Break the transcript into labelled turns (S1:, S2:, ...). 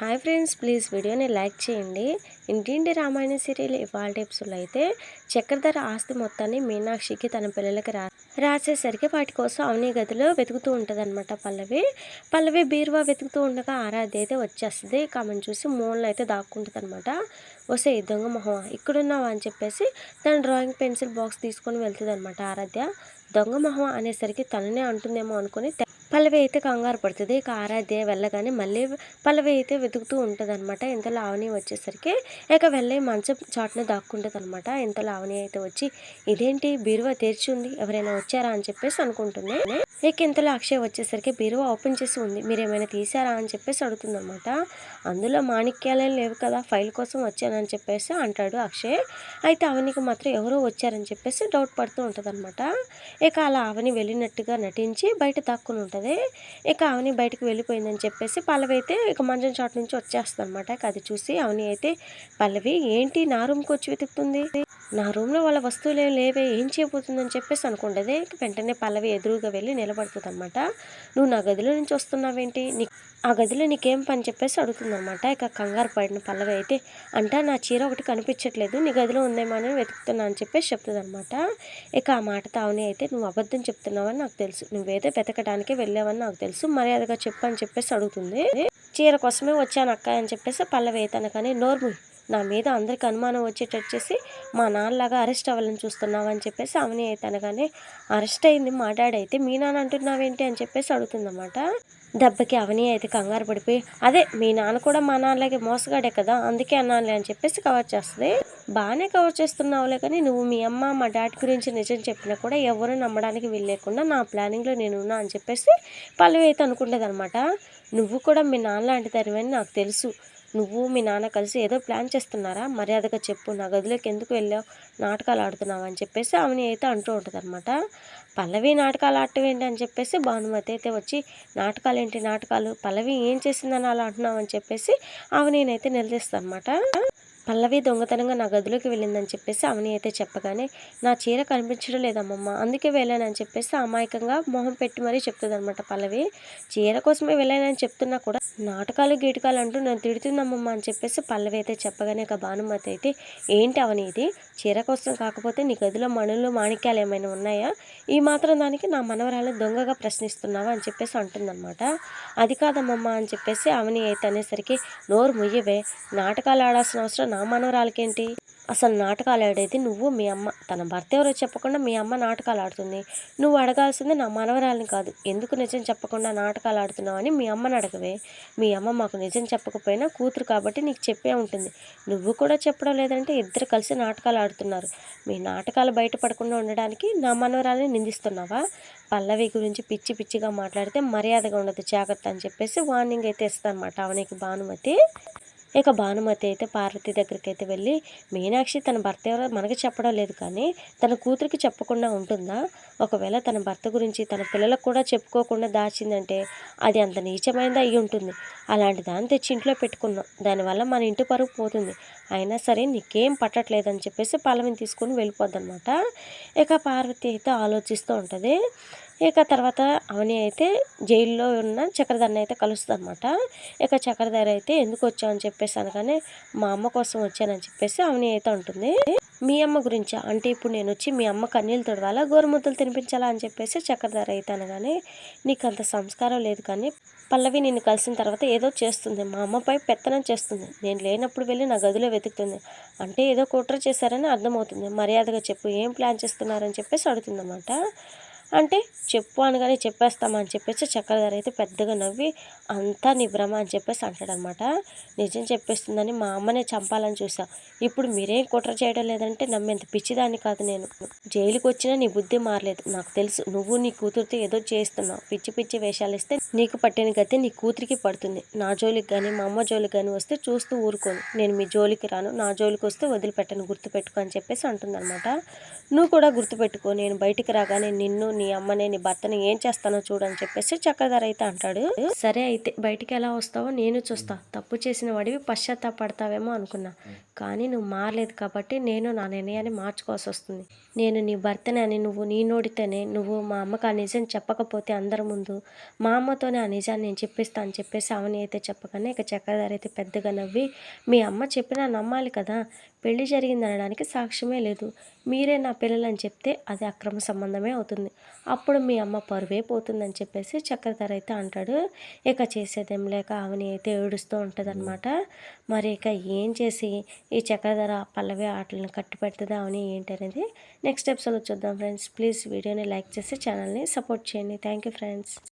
S1: Hi friends please వీడియోని like చేయండి. Intinti Ramayana serial ఇవాళ ఎపిసోడ్లో అయితే చక్రధర ఆస్తి మొత్తాన్ని మీనాక్షికి తన పిల్లలకి రా రాసేసరికి వాటి కోసం అవని గదిలో వెతుకుతూ ఉంటుంది అనమాట పల్లవి. పల్లవి బీరువా వెతుకుతూ ఉండగా ఆరాధ్య అయితే వచ్చేస్తుంది. కామని చూసి మూలను అయితే దాక్కుంటుంది అనమాట వస్తే దొంగ మొహం ఇక్కడున్నావా అని చెప్పేసి తన డ్రాయింగ్ పెన్సిల్ బాక్స్ తీసుకొని వెళ్తుంది అనమాట ఆరాధ్య. దొంగ మొహం అనేసరికి తననే అంటుందేమో అనుకుని పల్లవి అయితే కంగారు పడుతుంది. ఇక ఆరాధ్య వెళ్ళగానే మళ్ళీ పల్లవి అయితే వెతుకుతూ ఉంటుంది అనమాట ఇంతలో ఆవని వచ్చేసరికి ఇక వెళ్ళి మంచం చాటున దాక్కుంటుంది అనమాట ఇంతలో ఆవని అయితే వచ్చి ఇదేంటి? బీరువా తెరిచి ఉంది. ఎవరైనా వచ్చారా? అని చెప్పేసి అనుకుంటుంది. ఇక ఇంతలో అక్షయ్ వచ్చేసరికి బీరువా ఓపెన్ చేసి ఉంది. మీరు ఏమైనా తీసారా? అని చెప్పేసి అడుగుతుంది అనమాట అందులో మాణిక్యాలయం లేవు కదా. ఫైల్ కోసం వచ్చానని చెప్పేసి అంటాడు అక్షయ్. అయితే అవనికి మాత్రం ఎవరో వచ్చారని చెప్పేసి డౌట్ పడుతూ ఉంటుంది అనమాట ఇక అలా అవని వెళ్ళినట్టుగా నటించి బయట దాక్కుని ఉంటుంది. ఇక అవని బయటకు వెళ్ళిపోయిందని చెప్పేసి పల్లవి అయితే ఇక మంచం చాటు నుంచి వచ్చేస్తుంది అనమాట అది చూసి అవని అయితే పల్లవి ఏంటి నా రూమ్కి వచ్చి వెతుకుతుంది? నా రూమ్లో వాళ్ళ వస్తువులు ఏం లేవే ఏం చేయబోతుందని చెప్పేసి అనుకుంటుంది. వెంటనే పల్లవి ఎదురుగా వెళ్ళి నిలబడుతుంది అనమాట నువ్వు నా గదిలో నుంచి వస్తున్నావేంటి? నీ ఆ గదిలో నీకేం పని? చెప్పేసి అడుగుతుందన్నమాట. ఇక కంగారు పడిన పల్లవి అయితే అంటా నా చీర ఒకటి కనిపించట్లేదు. నీ గదిలో ఉందేమో అని వెతుకుతున్నా అని చెప్పేసి చెప్తుంది అనమాట ఇక ఆ మాటతో అవని అయితే నువ్వు అబద్ధం చెప్తున్నావని నాకు తెలుసు. నువ్వేదో వెతకడానికి వెళ్ళావని నాకు తెలుసు. మర్యాదగా చెప్పు అని చెప్పేసి అడుగుతుంది. చీర కోసమే వచ్చాను అక్క అని చెప్పేసి పల్లవి తనకని నోర్ము నా మీద అందరికి అనుమానం వచ్చేటట్టు చేసి మా నాన్నలాగా అరెస్ట్ అవ్వాలని చూస్తున్నావు అని చెప్పేసి అవని అయితే అనగానే అరెస్ట్ అయింది మా డాడీ అయితే మీ నాన్న అంటున్నావేంటి? అని చెప్పేసి అడుగుతుందన్నమాట. దెబ్బకి అవని అయితే కంగారు పడిపోయి అదే మీ నాన్న కూడా మా నాన్నలాగే మోసగాడే కదా అందుకే అన్నానులే అని చెప్పేసి కవర్ చేస్తుంది. బాగానే కవర్ చేస్తున్నావులే కానీ నువ్వు మీ అమ్మ మా డాడీ గురించి నిజం చెప్పినా కూడా ఎవరు నమ్మడానికి వీల్లేకుండా నా ప్లానింగ్లో నేను ఉన్నా అని చెప్పేసి పల్లవి అయితే అనుకుంటుంది నువ్వు కూడా మీ నాన్న లాంటి తరివని నాకు తెలుసు. నువ్వు మీ నాన్న కలిసి ఏదో ప్లాన్ చేస్తున్నారా? మర్యాదగా చెప్పు నా గదిలోకి ఎందుకు వెళ్ళావు? నాటకాలు ఆడుతున్నావు అని చెప్పేసి అవని అయితే అంటూ ఉంటుంది అనమాట పల్లవి నాటకాలు ఆడటం ఏంటి అని చెప్పేసి భానుమతి అయితే వచ్చి నాటకాలు ఏంటి నాటకాలు? పల్లవి ఏం చేసిందని అలా అంటున్నావు? అని చెప్పేసి ఆమె నేనైతే నిలదీస్తాను అనమాట పల్లవి దొంగతనంగా నా గదిలోకి వెళ్ళిందని చెప్పేసి అవని అయితే చెప్పగానే నా చీర కనిపించడం లేదమ్మమ్మ. అందుకే వెళ్ళానని చెప్పేసి అమాయకంగా మొహం పెట్టి మరీ చెప్తుందనమాట పల్లవి. చీర కోసమే వెళ్ళానని చెప్తున్నా కూడా నాటకాలు గీటకాలు అంటూ నేను తిడుతుందమ్మమ్మ అని చెప్పేసి పల్లవి అయితే చెప్పగానే ఇక భానుమతి అయితే ఏంటి అవని ఇది? చీర కోసం కాకపోతే నీ గదిలో మణులు మాణిక్యాలు ఏమైనా ఉన్నాయా? ఈ మాత్రం దానికి నా మనవరాలు దొంగగా ప్రశ్నిస్తున్నావా? అని చెప్పేసి అంటుందన్నమాట. అది కాదమ్మమ్మ అని చెప్పేసి అవని అయితే అనేసరికి నోరు ముయ్యవే. నాటకాలు ఆడాల్సిన అవసరం మనవరాలకేంటి అసలు నాటకాలు ఆడేది నువ్వు మీ అమ్మ. తన భర్త ఎవరో చెప్పకుండా మీ అమ్మ నాటకాలు ఆడుతుంది నువ్వు అడగాల్సింది నా మనవరాలని కాదు. ఎందుకు నిజం చెప్పకుండా నాటకాలు ఆడుతున్నావు అని మీ అమ్మని అడగవే. మీ అమ్మ మాకు నిజం చెప్పకపోయినా కూతురు కాబట్టి నీకు చెప్పే ఉంటుంది. నువ్వు కూడా చెప్పడం లేదంటే ఇద్దరు కలిసి నాటకాలు ఆడుతున్నారు మీ నాటకాలు బయటపడకుండా ఉండడానికి నా మనవరాలని నిందిస్తున్నావా? పల్లవి గురించి పిచ్చి పిచ్చిగా మాట్లాడితే మర్యాదగా ఉండదు. జాగ్రత్త అని చెప్పేసి వార్నింగ్ అయితే ఇస్తానమాట. అనమాట అవనికి భానుమతి. ఇక భానుమతి అయితే పార్వతి దగ్గరికి అయితే వెళ్ళి మీనాక్షి తన భర్త ఎవరో మనకి చెప్పడం లేదు కానీ తన కూతురికి చెప్పకుండా ఉంటుందా? ఒకవేళ తన భర్త గురించి తన పిల్లలకు కూడా చెప్పుకోకుండా దాచిందంటే అది అంత నీచమైనది అయి ఉంటుంది. అలాంటి దాన్ని తెచ్చి ఇంట్లో పెట్టుకున్నాం. దానివల్ల మన ఇంటి పరుగు పోతుంది. అయినా సరే నీకేం పట్టట్లేదని చెప్పేసి పల్లవిని తీసుకుని వెళ్ళిపోద్దనమాట ఇక పార్వతి అయితే ఆలోచిస్తూ ఉంటుంది ఇక తర్వాత అవని అయితే జైల్లో ఉన్న చక్రధర్ని అయితే కలుస్తుంది అనమాట ఇక చక్రధర అయితే ఎందుకు వచ్చావని చెప్పేసి అనగానే మా అమ్మ కోసం వచ్చానని చెప్పేసి అవని అయితే ఉంటుంది మీ అమ్మ గురించి? అంటే ఇప్పుడు నేను వచ్చి మీ అమ్మ కన్నీళ్ళు తొడవాలా గోరుముద్దలు తినిపించాలా అని చెప్పేసి చక్రధర అయితే అనగానే నీకు అంత సంస్కారం లేదు కానీ పల్లవి నిన్ను కలిసిన తర్వాత ఏదో చేస్తుంది. మా అమ్మపై పెత్తనం చేస్తుంది. నేను లేనప్పుడు వెళ్ళి నా గదిలో వెతుకుతుంది. అంటే ఏదో కుట్ర చేశారని అర్థమవుతుంది. మర్యాదగా చెప్పు. ఏం ప్లాన్ చేస్తున్నారని చెప్పేసి అడుగుతుందన్నమాట. అంటే చెప్పు అనగానే చెప్పేస్తామని చెప్పేసి చక్రధర అయితే పెద్దగా నవ్వి అంతా నీ భ్రమ అని చెప్పేసి అంటాడనమాట. నిజం చెప్పేస్తుందని మా అమ్మనే చంపాలని చూసా. ఇప్పుడు మీరేం కుట్ర చేయడం లేదంటే నమ్మేంత పిచ్చిదాన్ని కాదు నేను. జైలుకి వచ్చినా నీ బుద్ధి మారలేదు. నాకు తెలుసు నువ్వు నీ కూతురితో ఏదో చేస్తున్నావు. పిచ్చి పిచ్చి వేషాలు ఇస్తే నీకు పట్టిన గతి నీ కూతురికి పడుతుంది. నా జోలికి కానీ మా అమ్మ జోలికి కానీ వస్తే చూస్తూ ఊరుకోను. నేను మీ జోలికి రాను. నా జోలికి వస్తే వదిలిపెట్టను. గుర్తుపెట్టుకో అని చెప్పేసి అంటుందన్నమాట నువ్వు కూడా గుర్తుపెట్టుకో. నేను బయటికి రాగానే నిన్ను నీ అమ్మని నీ భర్తని ఏం చేస్తానో చూడని చెప్పేసి చక్రధర అయితే అంటాడు. సరే అయితే బయటికి ఎలా వస్తావో నేను చూస్తా. తప్పు చేసిన వాడివి పశ్చాత్తాపడతావేమో అనుకున్నా. కానీ నువ్వు మారలేదు కాబట్టి నేను నా నిర్ణయాన్ని మార్చుకోవాల్సి వస్తుంది. నేను నీ భర్తని అని నువ్వు నీ నోడితేనే నువ్వు మా అమ్మకు ఆ నిజం చెప్పకపోతే అందరి ముందు మా అమ్మతోనే ఆ నిజాన్ని నేను చెప్పిస్తా అని చెప్పేసి అవని అయితే చెప్పగానే ఇక చక్రధారి అయితే పెద్దగా నవ్వి మీ అమ్మ చెప్పినా నమ్మాలి కదా? పెళ్ళి జరిగింది అనడానికి సాక్ష్యమే లేదు. మీరే నా పిల్లలని చెప్తే అది అక్రమ సంబంధమే అవుతుంది. అప్పుడు మీ అమ్మ పరువే పోతుందని చెప్పేసి చక్రధర అయితే అంటాడు. ఇక చేసేదేం లేక అవని అయితే ఏడుస్తూ ఉంటుంది మరి ఇక ఏం చేసి ఈ చక్రధర పల్లవి ఆటలను కట్టి పెడుతుంది అవని ఏంటి అనేది నెక్స్ట్ ఎపిసోడ్లో చూద్దాం ఫ్రెండ్స్ ప్లీజ్ వీడియోని లైక్ చేసి ఛానల్ని సపోర్ట్ చేయండి. Thank you friends